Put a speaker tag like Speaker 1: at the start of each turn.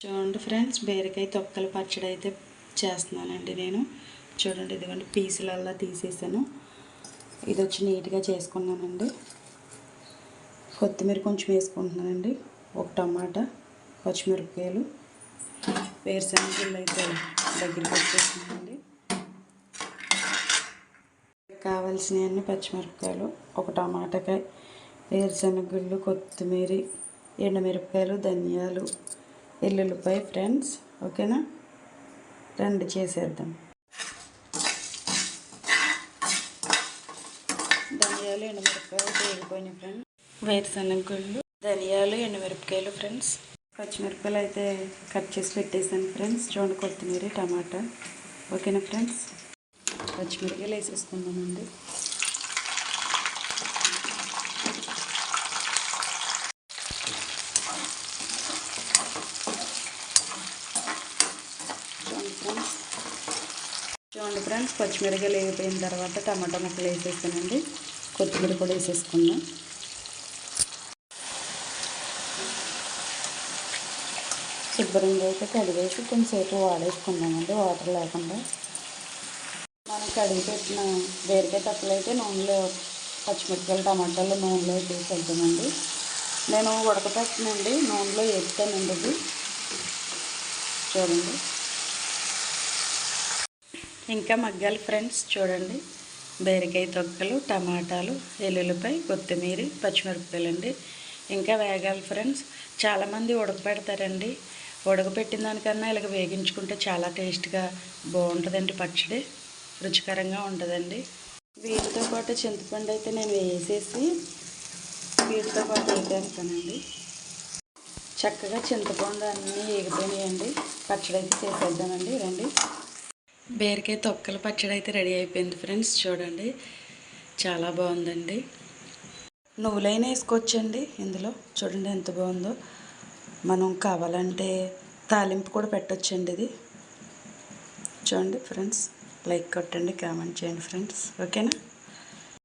Speaker 1: చూడండి ఫ్రెండ్స్ బీరకాయ తొక్కల పచ్చడి అయితే చేస్తున్నానండి నేను. చూడండి ఇదిగోండి పీసులల్లా తీసేసాను. ఇది వచ్చి నీట్గా చేసుకున్నానండి. కొత్తిమీర కొంచెం వేసుకుంటున్నానండి. ఒక టమాటా పచ్చిమిరపకాయలు వేరుశనగలు అయితే దగ్గరికి వచ్చేస్తున్నానండి. కావాల్సినవన్నీ పచ్చిమిరపకాయలు ఒక టమాటాకాయ వేరుశనగలు కొత్తిమీర ఎండుమిరపకాయలు ధనియాలు ఎల్లుల్లిపాయ ఫ్రెండ్స్ ఓకేనా? రండి చేసేద్దాం. ధనియాలు ఎండుమిరపకాయలు వేగిపోయినాయి ఫ్రెండ్స్. వేరుశనగలు ధనియాలు ఎండుమిరపకాయలు ఫ్రెండ్స్. పచ్చిమిరపకాయలు అయితే కట్ చేసి పెట్టేసాను ఫ్రెండ్స్. చూడండి కొత్తిమీర టమాటా ఓకేనా ఫ్రెండ్స్? పచ్చిమిరపకాయలు వేసేసుకుందామండి చూడండి ఫ్రెండ్స్ చూడండి ఫ్రెండ్స్ పచ్చిమిరపకాయలు వేగిపోయిన తర్వాత టమాటా ముక్కలు వేసేస్తానండి. కొత్తిమీర కూడా వేసేసుకుందాం. శుభ్రంగా అయితే కడిగేసి కొంచెంసేపు వాడేసుకుందామండి వాటర్ లేకుండా. మనం కడిగి పెట్టిన బీరకాయ తప్పలు అయితే నూనెలో పచ్చిమిరపకాయలు టమాటాలు నూనెలో వేసి వెళ్తామండి నేను ఉడకపెట్టనండి నూనెలో వేస్తానండి ఇది. చూడండి. ఇంకా మగ్గాలి ఫ్రెండ్స్ చూడండి. బీరకాయ తొక్కలు టమాటాలు ఎల్లుల్లిపాయ కొత్తిమీర పచ్చిమిరపకాయలు అండి ఇంకా వేగాలి ఫ్రెండ్స్. చాలామంది ఉడకపెడతారండి ఉడకపెట్టిన దానికన్నా ఇలాగ వేగించుకుంటే చాలా టేస్ట్గా బాగుంటుందండి పచ్చడి. రుచికరంగా ఉంటుందండి. వీటితో పాటు చింతపండు అయితే నేను వేసేసి వీటితో పాటు వేసేస్తానండి చక్కగా చింతపండు అన్నీ వేగిపోయినాయండి. పచ్చడి అయితే చేసేద్దామండి రండి. బీరకాయ తొక్కల పచ్చడి అయితే రెడీ అయిపోయింది ఫ్రెండ్స్ చూడండి. చాలా బాగుందండి. నువ్వులైనా వేసుకోవచ్చండి ఇందులో. చూడండి ఎంత బాగుందో. మనం కావాలంటే తాలింపు కూడా పెట్టొచ్చండి ఇది. చూడండి ఫ్రెండ్స్ లైక్ కొట్టండి కామెంట్ చేయండి ఫ్రెండ్స్. ఓకేనా?